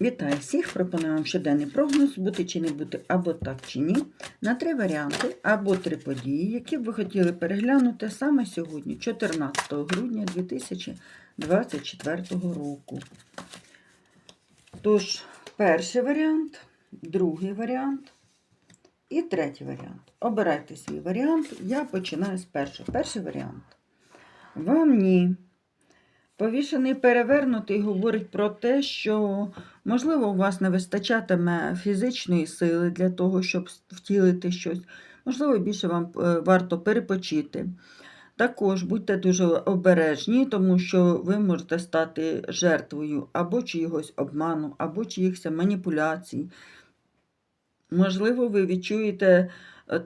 Вітаю всіх! Пропоную вам щоденний прогноз, бути чи не бути, або так чи ні, на три варіанти або три події, які б ви хотіли переглянути саме сьогодні, 14 грудня 2024 року. Тож, перший варіант, другий варіант і третій варіант. Обирайте свій варіант. Я починаю з першого. Перший варіант. Вам ні. Повішений перевернутий говорить про те, що, можливо, у вас не вистачатиме фізичної сили для того, щоб втілити щось. Можливо, більше вам е, варто перепочити. Також будьте дуже обережні, тому що ви можете стати жертвою або чиїгось обману, або чиїхось маніпуляцій. Можливо, ви відчуєте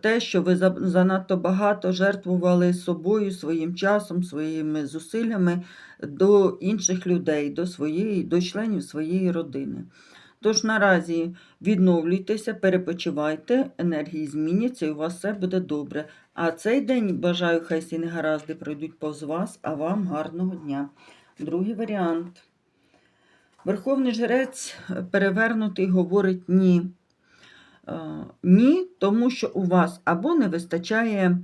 те, що ви занадто багато жертвували собою, своїм часом, своїми зусиллями до інших людей, до, своєї, до членів своєї родини. Тож наразі відновлюйтеся, перепочивайте, енергії зміняться і у вас все буде добре. А цей день бажаю, хай всі негаразди пройдуть повз вас, а вам гарного дня. Другий варіант. Верховний жрець е, перевернутий говорить ні. Е, Ні, тому що у вас або не вистачає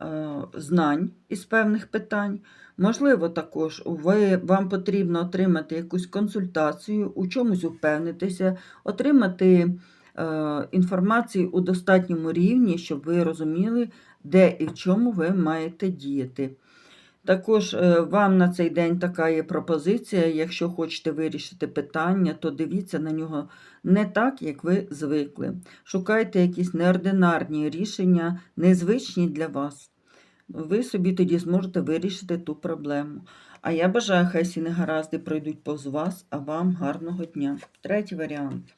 е, знань із певних питань. Можливо, також ви, вам потрібно отримати якусь консультацію, у чомусь впевнитися, отримати е, інформацію у достатньому рівні, щоб ви розуміли, де і в чому ви маєте діяти. Також е, вам на цей день така є пропозиція. Якщо хочете вирішити питання, то дивіться на нього не так, як ви звикли. Шукайте якісь неординарні рішення, незвичні для вас. Ви собі тоді зможете вирішити ту проблему. А я бажаю, хай всі негаразди пройдуть повз вас, а вам гарного дня. Третій варіант.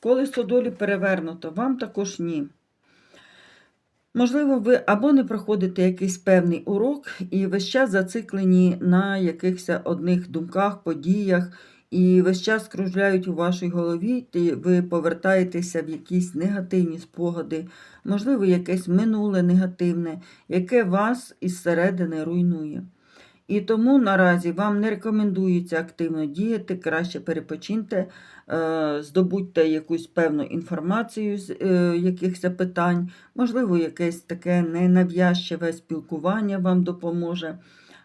Колесо долі перевернуто, вам також ні. Можливо, ви або не проходите якийсь певний урок і весь час зациклені на якихось одних думках, подіях, і весь час кружляють у вашій голові, і ви повертаєтеся в якісь негативні спогади, можливо, якесь минуле негативне, яке вас із середини руйнує. І тому наразі вам не рекомендується активно діяти, краще перепочиньте, е, здобудьте якусь певну інформацію з е, якихось питань, можливо, якесь таке ненав'язчиве спілкування вам допоможе.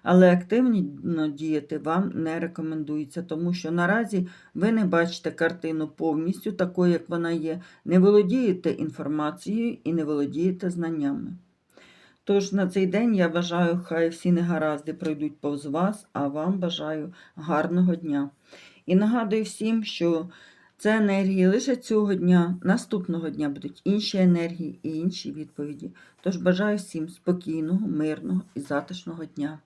Але активно діяти вам не рекомендується, тому що наразі ви не бачите картину повністю такою, як вона є, не володієте інформацією і не володієте знаннями. Тож на цей день я бажаю, хай всі негаразди пройдуть повз вас, а вам бажаю гарного дня. І нагадую всім, що це енергії лише цього дня, наступного дня будуть інші енергії і інші відповіді. Тож бажаю всім спокійного, мирного і затишного дня.